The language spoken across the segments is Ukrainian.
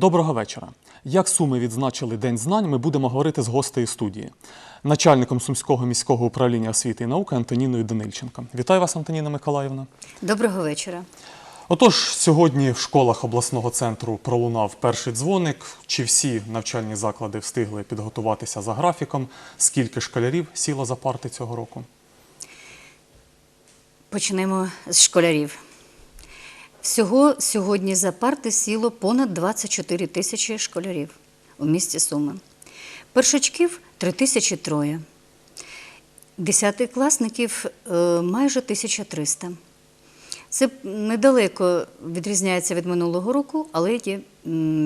Доброго вечора. Як Суми відзначили День знань, ми будемо говорити з гостею студії, начальником Сумського міського управління освіти і науки Антоніною Данильченко. Вітаю вас, Антоніна Миколаївна. Доброго вечора. Отож, сьогодні в школах обласного центру пролунав перший дзвоник. Чи всі навчальні заклади встигли підготуватися за графіком? Скільки школярів сіло за парти цього року? Почнемо з школярів. Всього сьогодні за парти сіло понад 24 тисячі школярів у місті Суми. Першачків 3 тисячі троє. Десятикласників е, майже 1300. Це недалеко відрізняється від минулого року, але є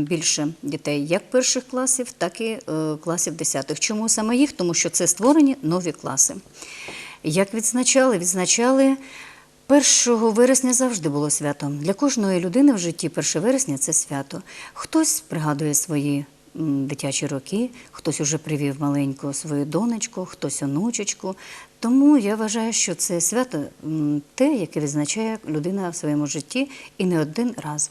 більше дітей як перших класів, так і е, класів десятих. Чому саме їх? Тому що це створені нові класи. Як відзначали? Відзначали 1 вересня завжди було святом. Для кожної людини в житті 1 вересня це свято. Хтось пригадує свої дитячі роки, хтось уже привів маленьку свою донечку, хтось онучечку. Тому я вважаю, що це свято те, яке відзначає людина в своєму житті і не один раз.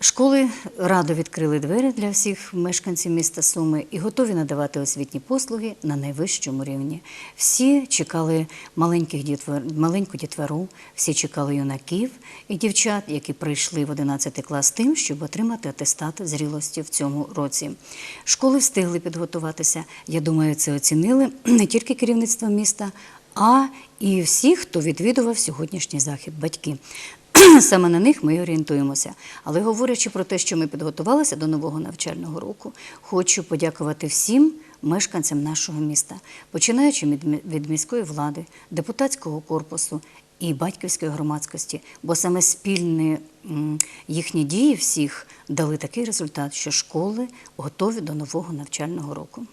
Школи радо відкрили двері для всіх мешканців міста Суми і готові надавати освітні послуги на найвищому рівні. Всі чекали маленьких дітвор, маленьку дітвору, всі чекали юнаків і дівчат, які прийшли в 11 клас тим, щоб отримати атестат зрілості в цьому році. Школи встигли підготуватися. Я думаю, це оцінили не тільки керівництво міста, а і всі, хто відвідував сьогоднішній захід, батьки. Саме на них ми орієнтуємося. Але говорячи про те, що ми підготувалися до нового навчального року, хочу подякувати всім мешканцям нашого міста, починаючи від міської влади, депутатського корпусу і батьківської громадськості, бо саме спільні їхні дії всіх дали такий результат, що школи готові до нового навчального року.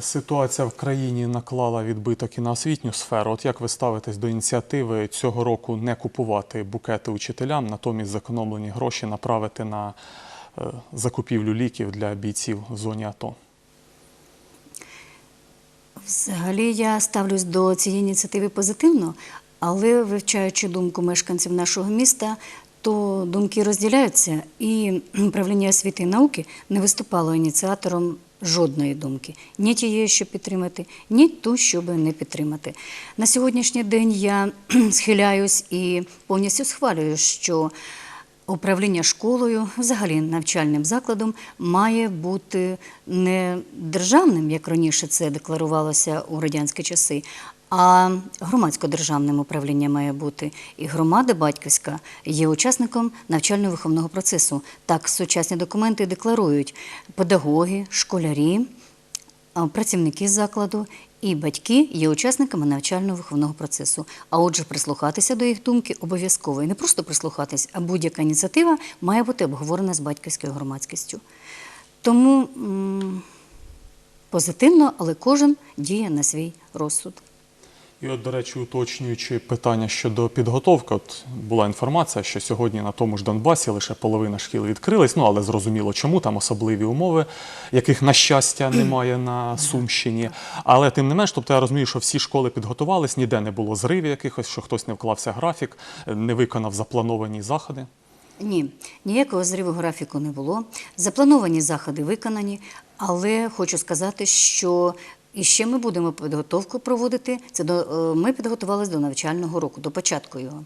Ситуація в країні наклала відбиток і на освітню сферу. От як ви ставитесь до ініціативи цього року не купувати букети учителям, натомість зекономлені гроші направити на е, закупівлю ліків для бійців в зоні АТО? Взагалі я ставлюсь до цієї ініціативи позитивно, але вивчаючи думку мешканців нашого міста, то думки розділяються, і управління освіти і науки не виступало ініціатором жодної думки, ні тієї, щоб підтримати, ні ту, щоб не підтримати. На сьогоднішній день я схиляюсь і повністю схвалюю, що Управління школою, взагалі навчальним закладом, має бути не державним, як раніше це декларувалося у радянські часи, а громадсько-державним управлінням має бути. І громада батьківська є учасником навчально-виховного процесу. Так сучасні документи декларують педагоги, школярі, працівники закладу і батьки є учасниками навчально-виховного процесу. А отже, прислухатися до їх думки обов'язково. І не просто прислухатись, а будь-яка ініціатива має бути обговорена з батьківською громадськістю. Тому позитивно, але кожен діє на свій розсуд. І от, до речі, уточнюючи питання щодо підготовки, от була інформація, що сьогодні на тому ж Донбасі лише половина шкіл відкрились, ну але зрозуміло, чому там особливі умови, яких, на щастя, немає на Сумщині. Але тим не менш, тобто я розумію, що всі школи підготувались, ніде не було зривів якихось, що хтось не вклався графік, не виконав заплановані заходи. Ні, ніякого зриву графіку не було. Заплановані заходи виконані, але хочу сказати, що і ще ми будемо підготовку проводити. Це до е, ми підготувалися до навчального року, до початку його.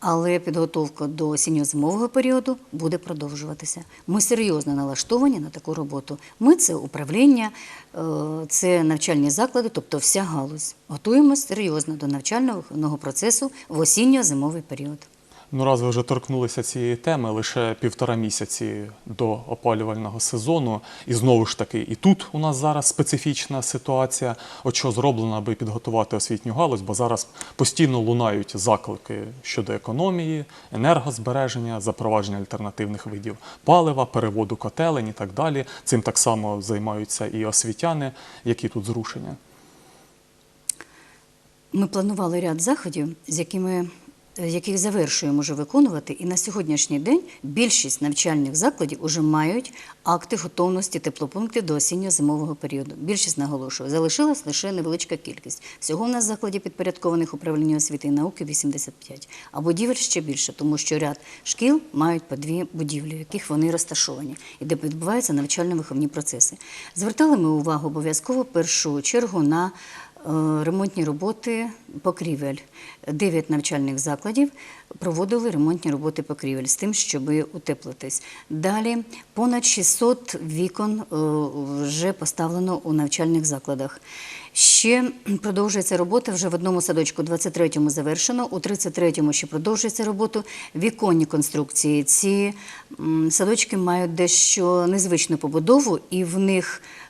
Але підготовка до осінньо-зимового періоду буде продовжуватися. Ми серйозно налаштовані на таку роботу. Ми це управління, е, це навчальні заклади, тобто вся галузь. Готуємося серйозно до навчально-виховного процесу в осінньо-зимовий період. Ну, раз ви вже торкнулися цієї теми, лише півтора місяці до опалювального сезону, і знову ж таки, і тут у нас зараз специфічна ситуація. От що зроблено, аби підготувати освітню галузь, бо зараз постійно лунають заклики щодо економії, енергозбереження, запровадження альтернативних видів палива, переводу котелень і так далі. Цим так само займаються і освітяни, які тут зрушення. Ми планували ряд заходів, з якими яких завершуємо вже виконувати, і на сьогоднішній день більшість навчальних закладів вже мають акти готовності теплопунктів до осінньо-зимового періоду. Більшість наголошую, залишилась лише невеличка кількість. Всього в нас закладів підпорядкованих управлінню освіти і науки 85, а будівель ще більше, тому що ряд шкіл мають по дві будівлі, в яких вони розташовані, і де відбуваються навчально-виховні процеси. Звертали ми увагу обов'язково першу чергу на Е, ремонтні роботи покрівель. Дев'ять навчальних закладів проводили ремонтні роботи покрівель з тим, щоб утеплитись. Далі понад 600 вікон е, вже поставлено у навчальних закладах. Ще продовжується робота вже в одному садочку, 23-му завершено, у 33-му ще продовжується робота. Віконні конструкції. Ці садочки мають дещо незвичну побудову, і в них Е,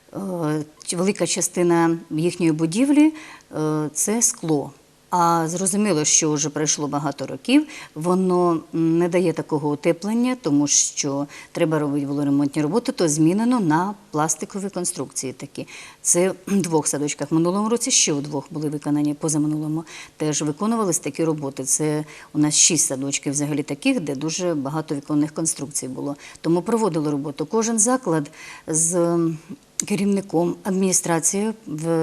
велика частина їхньої будівлі е, це скло. А зрозуміло, що вже пройшло багато років, воно не дає такого утеплення, тому що треба робити було ремонтні роботи, то змінено на пластикові конструкції такі. Це в двох садочках. В минулому році ще у двох були виконані, позаминулому теж виконувались такі роботи. Це у нас шість садочків взагалі таких, де дуже багато віконних конструкцій було. Тому проводили роботу. Кожен заклад з керівником адміністрацією,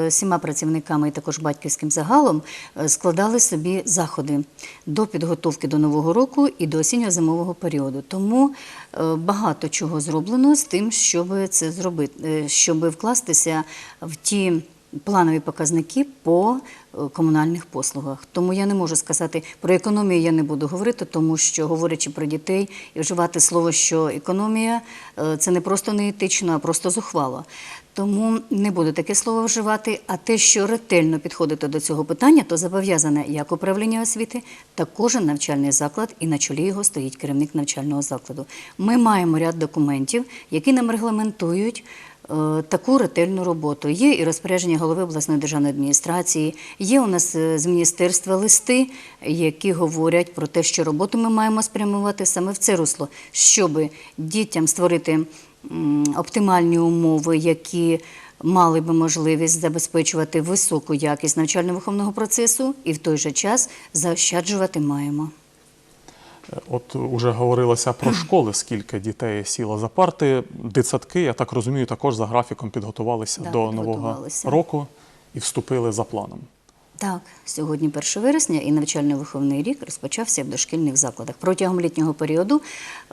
всіма працівниками і також батьківським загалом е, складали собі заходи до підготовки до нового року і до осінньо-зимового періоду. Тому е, багато чого зроблено з тим, щоб це зробити, е, щоб вкластися в ті. Планові показники по е, комунальних послугах. Тому я не можу сказати про економію, я не буду говорити, тому що говорячи про дітей і вживати слово, що економія е, це не просто неетично, а просто зухвало. Тому не буду таке слово вживати. А те, що ретельно підходити до цього питання, то зобов'язане як управління освіти, так кожен навчальний заклад, і на чолі його стоїть керівник навчального закладу. Ми маємо ряд документів, які нам регламентують. Е, Таку ретельну роботу є і розпорядження голови обласної державної адміністрації. Є у нас е, з міністерства листи, які говорять про те, що роботу ми маємо спрямувати саме в це русло, щоб дітям створити оптимальні умови, які мали би можливість забезпечувати високу якість навчально-виховного процесу, і в той же час заощаджувати маємо. Е, От уже говорилося про школи, скільки дітей сіло за парти. Дитсадки, я так розумію, також за графіком підготувалися Да, до нового року і вступили за планом. Так, сьогодні 1 вересня і навчально-виховний рік розпочався в дошкільних закладах. Протягом літнього періоду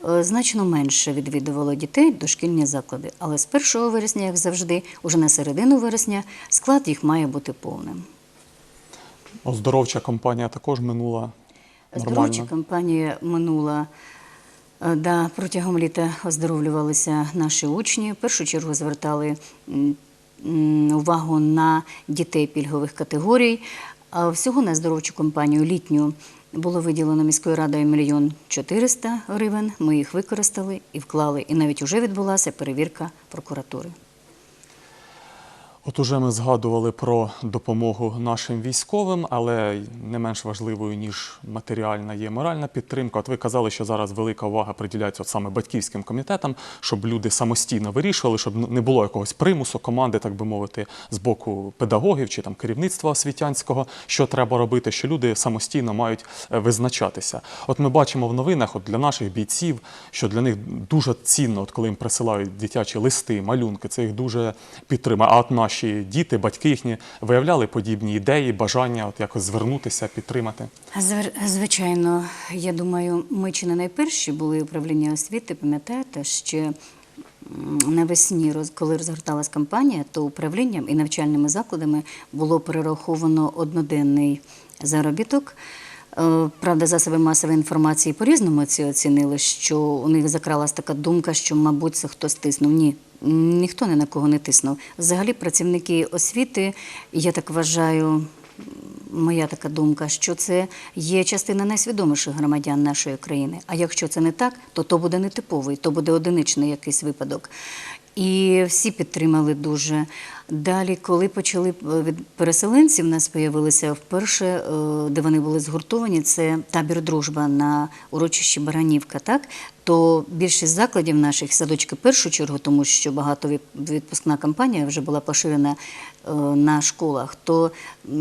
е, значно менше відвідувало дітей дошкільні заклади, але з 1 вересня, як завжди, уже на середину вересня склад їх має бути повним. Оздоровча компанія також минула Здоровча кампанія минула. Е, Да, протягом літа оздоровлювалися наші учні. В першу чергу звертали увагу на дітей пільгових категорій. А всього на здоровчу компанію літню було виділено міською радою мільйон 400 гривень. Ми їх використали і вклали. І навіть вже відбулася перевірка прокуратури. От уже ми згадували про допомогу нашим військовим, але не менш важливою ніж матеріальна є моральна підтримка. От ви казали, що зараз велика увага приділяється от саме батьківським комітетам, щоб люди самостійно вирішували, щоб не було якогось примусу команди, так би мовити, з боку педагогів чи там керівництва освітянського, що треба робити, що люди самостійно мають е, визначатися. От ми бачимо в новинах, от для наших бійців, що для них дуже цінно, от коли їм присилають дитячі листи, малюнки, це їх дуже підтримує. А от наші діти, батьки їхні виявляли подібні ідеї, бажання от якось звернутися, підтримати. Звер- Звичайно, я думаю, ми чи не найперші були управління освіти. Пам'ятаєте, ще навесні, коли розгорталась кампанія, то управлінням і навчальними закладами було перераховано одноденний заробіток. Е, Правда, засоби масової інформації по-різному це оцінили, що у них закралась така думка, що, мабуть, це хтось тиснув. Ні, ніхто ні на кого не тиснув. Взагалі, працівники освіти, я так вважаю, моя така думка, що це є частина найсвідоміших громадян нашої країни. А якщо це не так, то то буде нетиповий, то буде одиничний якийсь випадок. І всі підтримали дуже. Далі, коли почали е, від переселенців, у нас з'явилися вперше, е, де вони були згуртовані, це табір дружба на урочищі Баранівка. Так то більшість закладів наших садочки в першу чергу, тому що багато відпускна кампанія вже була поширена е, на школах. То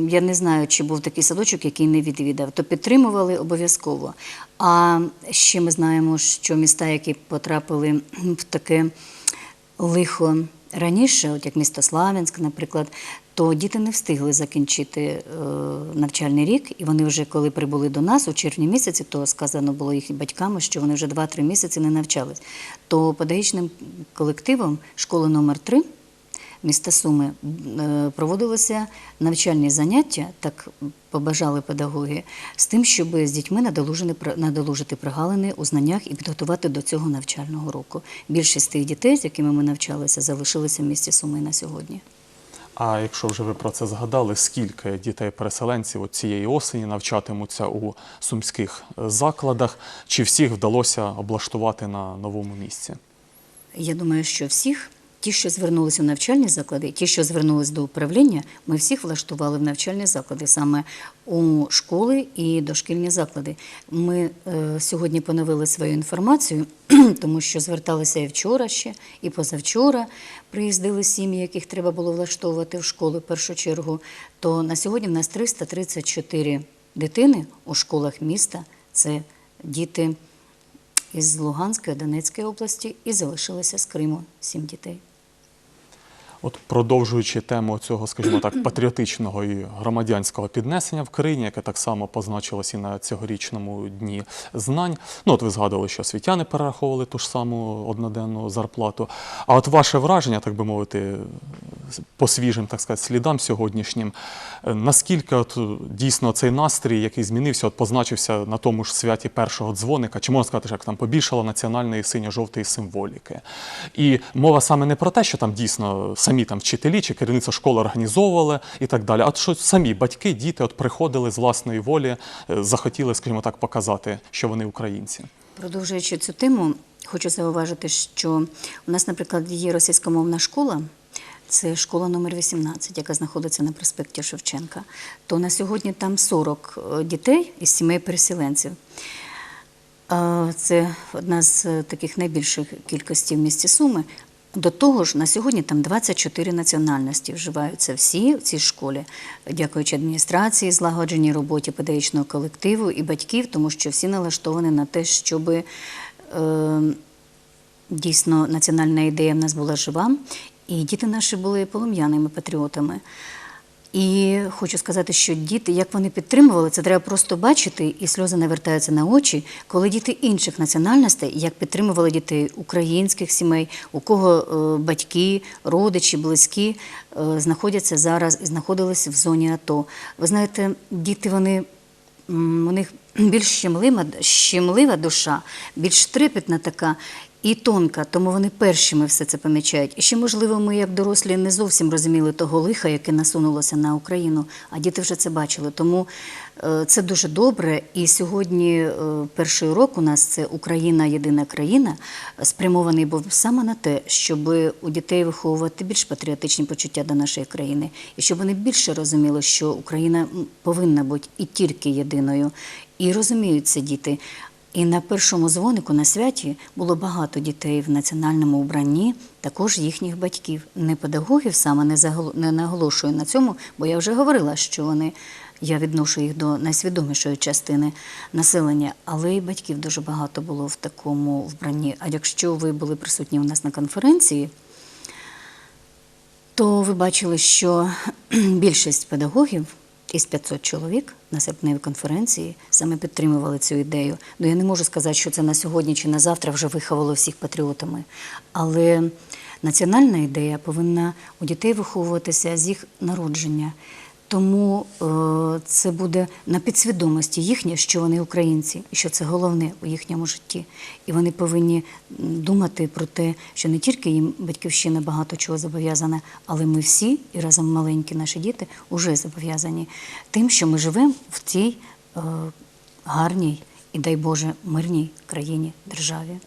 я не знаю, чи був такий садочок, який не відвідав, то підтримували обов'язково. А ще ми знаємо, що міста, які потрапили в таке лихо раніше, от як місто Славянськ, наприклад, то діти не встигли закінчити е, навчальний рік, і вони вже коли прибули до нас у червні місяці, то сказано було їх батьками, що вони вже 2-3 місяці не навчались. То педагогічним колективом школи номер 3 міста Суми е, проводилися навчальні заняття, так побажали педагоги, з тим, щоб з дітьми надолужити, прогалини у знаннях і підготувати до цього навчального року. Більшість тих дітей, з якими ми навчалися, залишилися в місті Суми на сьогодні. А якщо вже ви про це згадали, скільки дітей-переселенців цієї осені навчатимуться у сумських е, закладах? Чи всіх вдалося облаштувати на новому місці? Я думаю, що всіх, ті, що звернулися в навчальні заклади, ті, що звернулись до управління, ми всіх влаштували в навчальні заклади, саме у школи і дошкільні заклади. Ми е, сьогодні поновили свою інформацію, тому що зверталися і вчора ще, і позавчора приїздили сім'ї, яких треба було влаштовувати в школи в першу чергу. То на сьогодні в нас 334 дитини у школах міста. Це діти із Луганської, Донецької області і залишилися з Криму сім дітей. От продовжуючи тему цього, скажімо так, патріотичного і громадянського піднесення в країні, яке так само позначилось і на цьогорічному дні знань. Ну, от ви згадували, що освітяни перераховували ту ж саму одноденну зарплату. А от ваше враження, так би мовити, по свіжим, так сказати, слідам сьогоднішнім, е, наскільки от дійсно цей настрій, який змінився, от позначився на тому ж святі першого дзвоника, чи можна сказати, що як там побільшало національної синьо-жовтої символіки. І мова саме не про те, що там дійсно самі там вчителі чи керівництво школи організовували і так далі, а що самі батьки, діти от приходили з власної волі, е, захотіли, скажімо так, показати, що вони українці. Продовжуючи цю тему, хочу зауважити, що у нас, наприклад, є російськомовна школа. Це школа номер 18, яка знаходиться на проспекті Шевченка. То на сьогодні там 40 е, дітей із сімей переселенців. Е, Це одна з таких найбільших кількостей в місті Суми. До того ж, на сьогодні там 24 національності вживаються всі в цій школі, дякуючи адміністрації, злагодженій роботі педагогічного колективу і батьків, тому що всі налаштовані на те, щоб е, дійсно національна ідея в нас була жива, і діти наші були полум'яними патріотами. І хочу сказати, що діти, як вони підтримували, це треба просто бачити, і сльози навертаються на очі, коли діти інших національностей, як підтримували дітей українських сімей, у кого е, батьки, родичі, близькі е, знаходяться зараз і знаходились в зоні АТО. Ви знаєте, діти вони у них більш щемлива, щемлива душа, більш трепетна така і тонка, тому вони першими все це помічають. І ще, можливо, ми, як дорослі, не зовсім розуміли того лиха, яке насунулося на Україну, а діти вже це бачили. Тому е, це дуже добре. І сьогодні е, перший урок у нас це Україна єдина країна, спрямований був саме на те, щоб у дітей виховувати більш патріотичні почуття до нашої країни, і щоб вони більше розуміли, що Україна повинна бути і тільки єдиною. І розуміють це діти. І на першому дзвонику на святі було багато дітей в національному убранні, також їхніх батьків. Не педагогів саме не, загол... не наголошую на цьому, бо я вже говорила, що вони, я відношу їх до найсвідомішої частини населення, але і батьків дуже багато було в такому вбранні. А якщо ви були присутні у нас на конференції, то ви бачили, що більшість педагогів із 500 чоловік на серпневій конференції саме підтримували цю ідею. Ну я не можу сказати, що це на сьогодні чи на завтра вже виховало всіх патріотами. Але національна ідея повинна у дітей виховуватися з їх народження. Тому е, це буде на підсвідомості їхнє, що вони українці, і що це головне у їхньому житті. І вони повинні думати про те, що не тільки їм батьківщина багато чого зобов'язана, але ми всі, і разом маленькі наші діти, вже зобов'язані тим, що ми живемо в цій е, гарній і дай Боже мирній країні, державі.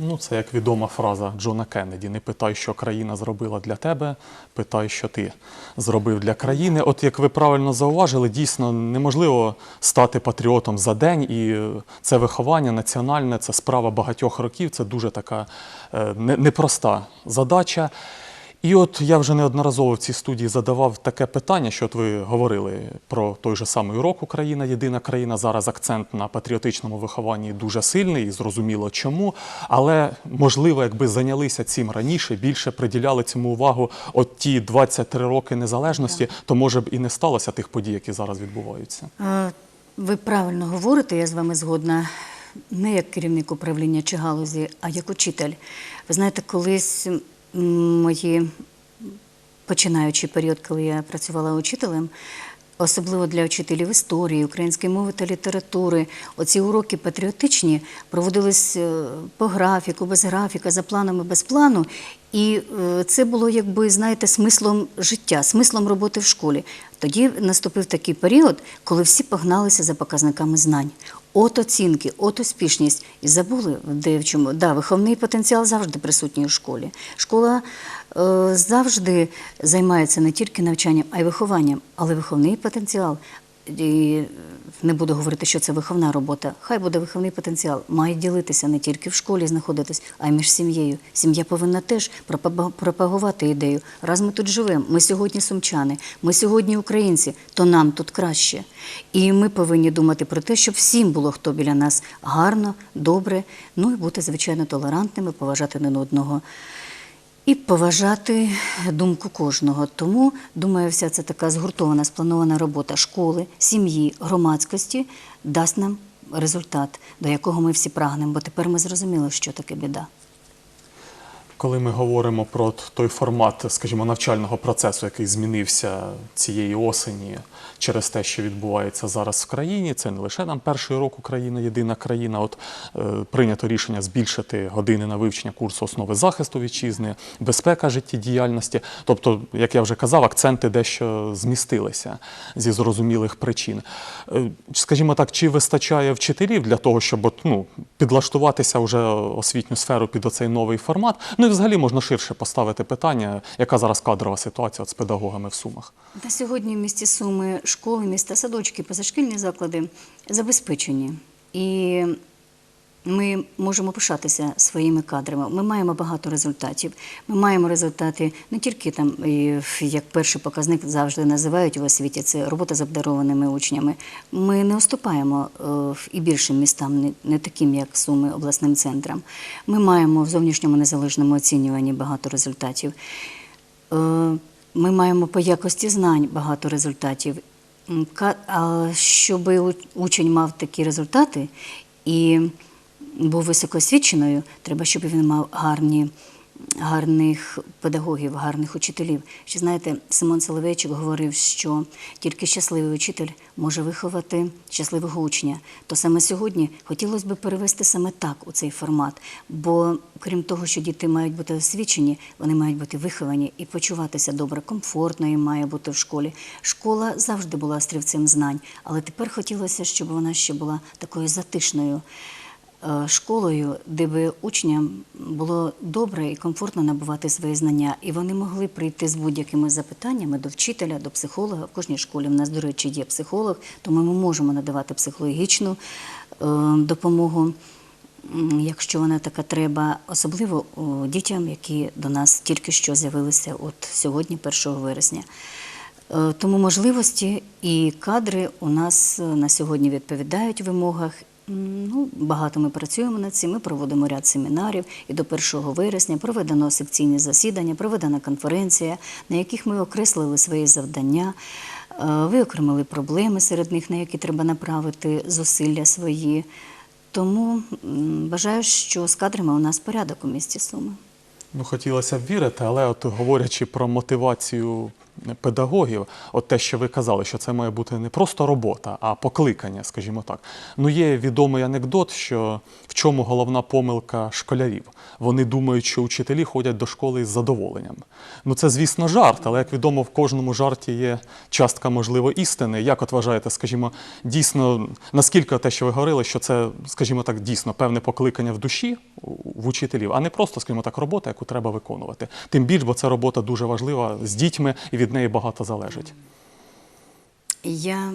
Ну, це як відома фраза Джона Кеннеді: не питай, що країна зробила для тебе, питай, що ти зробив для країни. От як ви правильно зауважили, дійсно неможливо стати патріотом за день, і е, це виховання національне, це справа багатьох років. Це дуже така е, непроста задача. І от я вже неодноразово в цій студії задавав таке питання, що от ви говорили про той же самий урок Україна, єдина країна. Зараз акцент на патріотичному вихованні дуже сильний, і зрозуміло чому. Але можливо, якби зайнялися цим раніше, більше приділяли цьому увагу от ті 23 роки незалежності, то може б і не сталося тих подій, які зараз відбуваються. Ви правильно говорите, я з вами згодна. Не як керівник управління чи галузі, а як учитель. Ви знаєте, колись мої починаючий період, коли я працювала учителем, особливо для вчителів історії, української мови та літератури, оці уроки патріотичні проводились е, по графіку, без графіка, за планами, без плану. І е, це було, якби, знаєте, смислом життя, смислом роботи в школі. Тоді наступив такий період, коли всі погналися за показниками знань. От оцінки, от успішність. І забули де в чому. Да, виховний потенціал завжди присутній у школі. Школа е, завжди займається не тільки навчанням, а й вихованням. Але виховний потенціал, і не буду говорити, що це виховна робота, хай буде виховний потенціал, має ділитися не тільки в школі знаходитись, а й між сім'єю. Сім'я повинна теж пропагувати ідею. Раз ми тут живемо, ми сьогодні сумчани, ми сьогодні українці, то нам тут краще. І ми повинні думати про те, щоб всім було хто біля нас гарно, добре, ну і бути, звичайно, толерантними, поважати один одного. І поважати думку кожного. Тому, думаю, вся ця така згуртована, спланована робота школи, сім'ї, громадськості дасть нам результат, до якого ми всі прагнемо, бо тепер ми зрозуміли, що таке біда. Коли ми говоримо про той формат, скажімо, навчального процесу, який змінився цієї осені через те, що відбувається зараз в країні, це не лише нам перший урок Україна, єдина країна. От е, прийнято рішення збільшити години на вивчення курсу основи захисту вітчизни, безпека життєдіяльності. Тобто, як я вже казав, акценти дещо змістилися зі зрозумілих причин. Е, Скажімо так, чи вистачає вчителів для того, щоб от, ну, підлаштуватися вже освітню сферу під оцей новий формат? Ну і взагалі можна ширше поставити питання, яка зараз кадрова ситуація з педагогами в Сумах. На сьогодні в місті Суми школи, міста, садочки, позашкільні заклади забезпечені. І ми можемо пишатися своїми кадрами. Ми маємо багато результатів. Ми маємо результати не тільки там, як перший показник завжди називають в освіті, це робота з обдарованими учнями. Ми не уступаємо е, і більшим містам, не, таким, як Суми, обласним центрам. Ми маємо в зовнішньому незалежному оцінюванні багато результатів. Е, Ми маємо по якості знань багато результатів. А щоб учень мав такі результати і був високоосвіченою, треба, щоб він мав гарні, гарних педагогів, гарних учителів. Ще знаєте, Симон Соловейчик говорив, що тільки щасливий учитель може виховати щасливого учня. То саме сьогодні хотілося б перевести саме так у цей формат. Бо крім того, що діти мають бути освічені, вони мають бути виховані і почуватися добре, комфортно їм має бути в школі. Школа завжди була острівцем знань, але тепер хотілося, щоб вона ще була такою затишною школою, де би учням було добре і комфортно набувати свої знання, і вони могли прийти з будь-якими запитаннями до вчителя, до психолога. В кожній школі в нас, до речі, є психолог, тому ми можемо надавати психологічну е, допомогу. Якщо вона така треба, особливо дітям, які до нас тільки що з'явилися от сьогодні, 1 вересня. Е, Тому можливості і кадри у нас е, на сьогодні відповідають вимогах. Ну, багато ми працюємо над цим. Ми проводимо ряд семінарів і до 1 вересня проведено секційні засідання, проведена конференція, на яких ми окреслили свої завдання, е, виокремили проблеми серед них, на які треба направити зусилля свої. Тому м, вважаю, що з кадрами у нас порядок у місті Суми. Ну, хотілося б вірити, але от говорячи про мотивацію педагогів, от те, що ви казали, що це має бути не просто робота, а покликання, скажімо так. Ну, є відомий анекдот, що в чому головна помилка школярів. Вони думають, що учителі ходять до школи з задоволенням. Ну, це, звісно, жарт, але як відомо, в кожному жарті є частка, можливо, істини. Як от вважаєте, скажімо, дійсно, наскільки те, що ви говорили, що це, скажімо так, дійсно певне покликання в душі в учителів, а не просто, скажімо так, робота, яку треба виконувати. Тим більш, бо ця робота дуже важлива з дітьми і від неї багато залежить. Я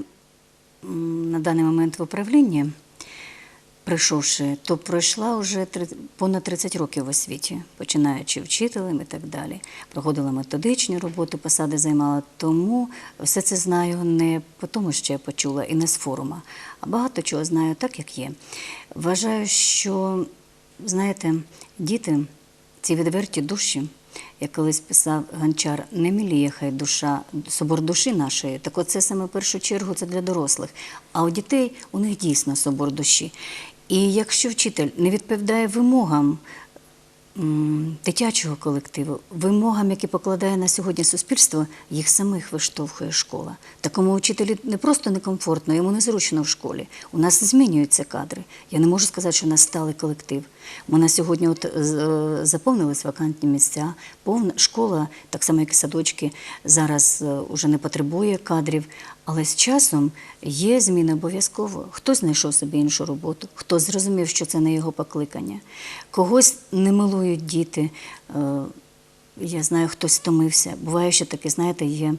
на даний момент в управлінні, прийшовши, то пройшла вже понад 30 років в освіті, починаючи вчителем і так далі. Проходила методичні роботи, посади займала. Тому все це знаю не по тому, що я почула, і не з форума, а багато чого знаю так, як є. Вважаю, що, знаєте, діти, ці відверті душі, як колись писав Гончар, не міліє хай душа, собор душі нашої. Так оце саме в першу чергу це для дорослих. А у дітей у них дійсно собор душі. І якщо вчитель не відповідає вимогам дитячого колективу, вимогам, які покладає на сьогодні суспільство, їх самих виштовхує школа. Такому вчителю не просто некомфортно, йому незручно в школі. У нас змінюються кадри. Я не можу сказати, що у нас сталий колектив. Ми на сьогодні от, е, заповнились вакантні місця. Повна школа, так само як і садочки, зараз е, уже не потребує кадрів. Але з часом є зміни обов'язково. Хтось знайшов собі іншу роботу, хтось зрозумів, що це не його покликання. Когось не милують діти. Е, Я знаю, хтось стомився. Буває, що таке, знаєте, є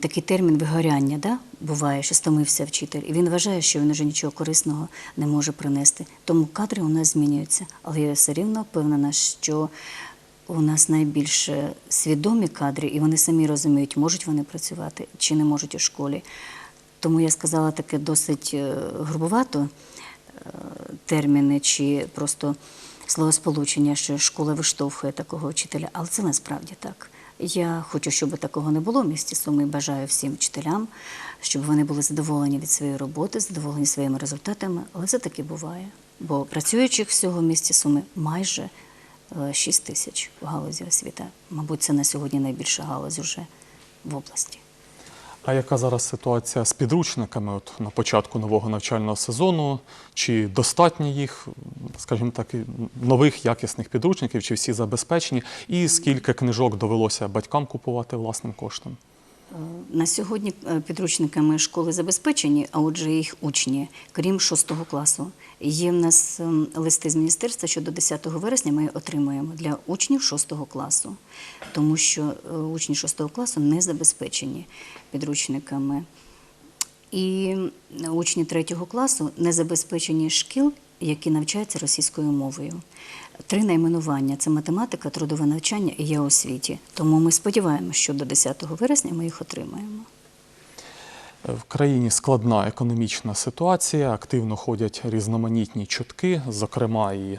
такий термін вигоряння, да? буває, що стомився вчитель, і він вважає, що він вже нічого корисного не може принести. Тому кадри у нас змінюються. Але я все рівно впевнена, що у нас найбільше свідомі кадри, і вони самі розуміють, можуть вони працювати чи не можуть у школі. Тому я сказала таке досить е, грубовато е, терміни чи просто словосполучення, що школа виштовхує такого вчителя, але це насправді так. Я хочу, щоб такого не було в місті Суми. Бажаю всім вчителям, щоб вони були задоволені від своєї роботи, задоволені своїми результатами, але це таки буває. Бо працюючих всього в місті Суми майже 6 тисяч в галузі освіти. Мабуть, це на сьогодні найбільша галузь уже в області. А яка зараз ситуація з підручниками от на початку нового навчального сезону? Чи достатньо їх, скажімо так, нових якісних підручників, чи всі забезпечені? І скільки книжок довелося батькам купувати власним коштом? На сьогодні е, підручниками школи забезпечені, а отже, їх учні, крім 6 класу. Є в нас ем, листи з міністерства, що до 10 вересня ми отримуємо для учнів 6 класу, тому що е, учні 6 класу не забезпечені підручниками. І учні 3 класу не забезпечені шкіл, які навчаються російською мовою. Три найменування це математика, трудове навчання і я освіті. Тому ми сподіваємося, що до 10 вересня ми їх отримаємо. В країні складна економічна ситуація, активно ходять різноманітні чутки, зокрема і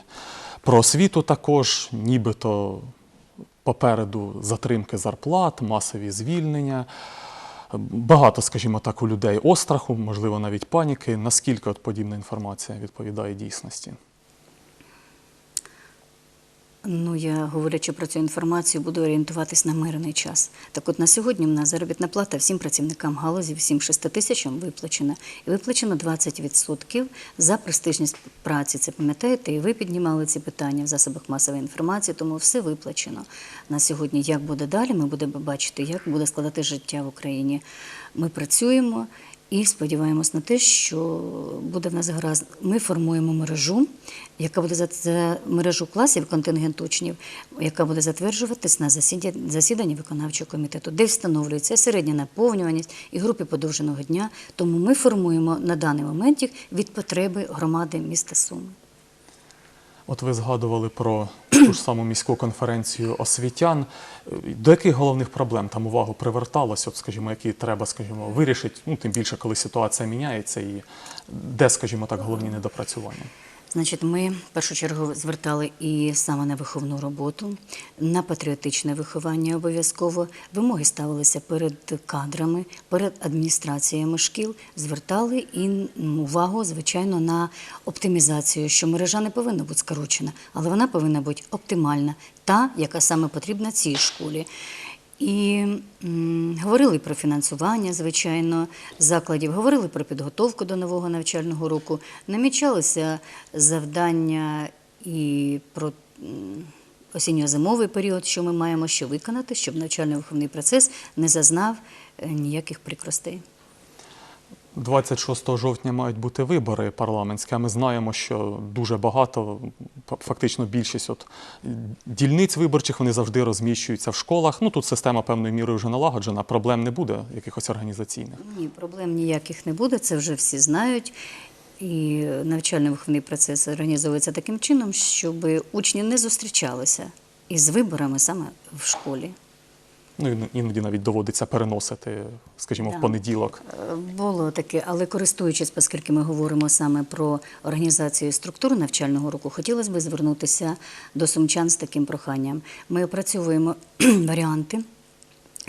про освіту також, нібито попереду затримки зарплат, масові звільнення. Багато, скажімо так, у людей остраху, можливо, навіть паніки. Наскільки от подібна інформація відповідає дійсності? Ну, я говорячи про цю інформацію, буду орієнтуватись на мирний час. Так от на сьогодні в нас заробітна плата всім працівникам галузі, всім 6 тисячам виплачена. І виплачено 20% за престижність праці. Це пам'ятаєте, і ви піднімали ці питання в засобах масової інформації, тому все виплачено. На сьогодні, як буде далі, ми будемо бачити, як буде складати життя в Україні. Ми працюємо. І сподіваємось на те, що буде в нас гаразд. Ми формуємо мережу, яка буде за, мережу класів контингент учнів, яка буде затверджуватись на засідання виконавчого комітету, де встановлюється середня наповнюваність і групи подовженого дня. Тому ми формуємо на даний момент їх від потреби громади міста Суми. От ви згадували про ту ж саму міську конференцію освітян. До яких головних проблем там увагу приверталось, от, скажімо, які треба, скажімо, вирішити, ну тим більше, коли ситуація міняється, і де, скажімо так, головні недопрацювання? Значить, ми в першу чергу звертали і саме на виховну роботу, на патріотичне виховання обов'язково. Вимоги ставилися перед кадрами, перед адміністраціями шкіл. Звертали і увагу, звичайно, на оптимізацію, що мережа не повинна бути скорочена, але вона повинна бути оптимальна, та, яка саме потрібна цій школі. І м, говорили про фінансування, звичайно, закладів, говорили про підготовку до нового навчального року, намічалися завдання і про осінньо-зимовий період, що ми маємо ще виконати, щоб навчально-виховний процес не зазнав е, ніяких прикростей. 26 жовтня мають бути вибори парламентські. А ми знаємо, що дуже багато, фактично більшість от дільниць виборчих вони завжди розміщуються в школах. Ну тут система певною мірою вже налагоджена, проблем не буде якихось організаційних. Ні, проблем ніяких не буде, це вже всі знають. І навчально-виховний процес організовується таким чином, щоб учні не зустрічалися із виборами саме в школі. Ну іноді навіть доводиться переносити, скажімо, Да. в понеділок. Е, Було таке, але користуючись, оскільки ми говоримо саме про організацію і структуру навчального року, хотілося б звернутися до сумчан з таким проханням. Ми опрацьовуємо варіанти.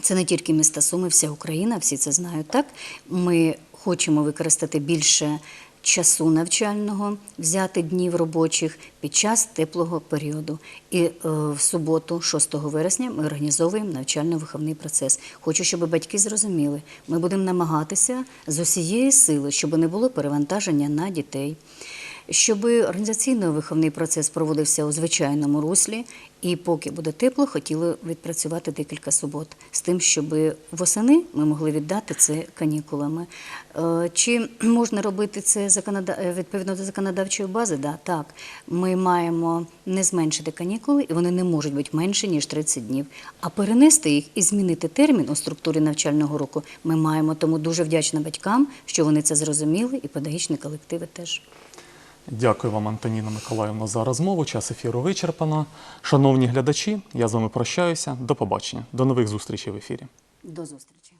Це не тільки міста Суми, вся Україна, всі це знають. Так ми хочемо використати більше часу навчального, взяти днів робочих під час теплого періоду. І е, в суботу, 6 вересня, ми організовуємо навчально-виховний процес. Хочу, щоб батьки зрозуміли, ми будемо намагатися з усієї сили, щоб не було перевантаження на дітей. Щоб організаційно-виховний процес проводився у звичайному руслі, і поки буде тепло, хотіли відпрацювати декілька субот з тим, щоб восени ми могли віддати це канікулами. Е, Чи можна робити це е, відповідно до законодавчої бази? Да, так. Ми маємо не зменшити канікули, і вони не можуть бути менше, ніж 30 днів. А перенести їх і змінити термін у структурі навчального року ми маємо. Тому дуже вдячна батькам, що вони це зрозуміли, і педагогічні колективи теж. Дякую вам, Антоніна Миколаївна, за розмову. Час ефіру вичерпано. Шановні глядачі, я з вами прощаюся. До побачення. До нових зустрічей в ефірі. До зустрічі.